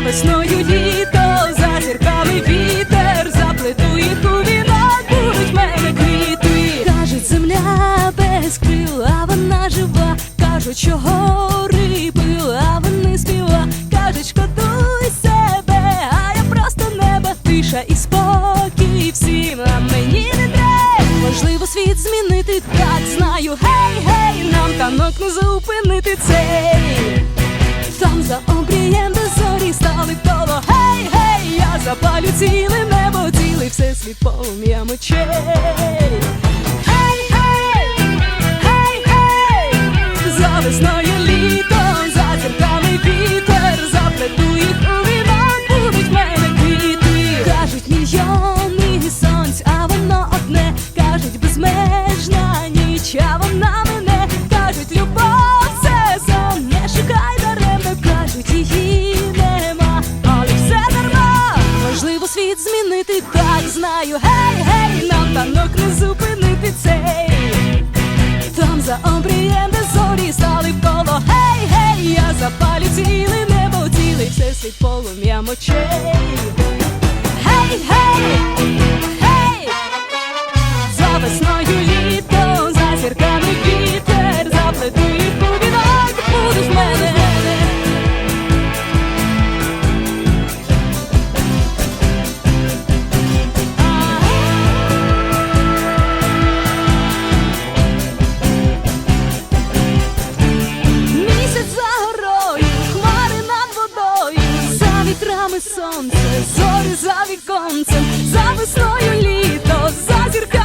весною літо, зазіркалий вітер, заплету їх у вінок, будуть мене квіти. Кажуть, земля без крила, вона жива. Кажуть, що гори пила, а вони співа. Кажуть, шкодуй себе, а я просто неба тиша і спокій всім, а мені не треба. Можливо, світ змінити так. Знаю, гей, гей, нам танок не зупинити цей. Цілий всесвіт полум'ям очей Гей, гей, гей, гей, за весною змінити, так знаю, гей, гей, нам танок не зупинити цей. Там за обрієм, де зорі стали коло. Гей, гей, я запалю ціле небо, цілий всесвіт полум'ям очей сонце, зорі за віконцем, за весною літо, за зірка.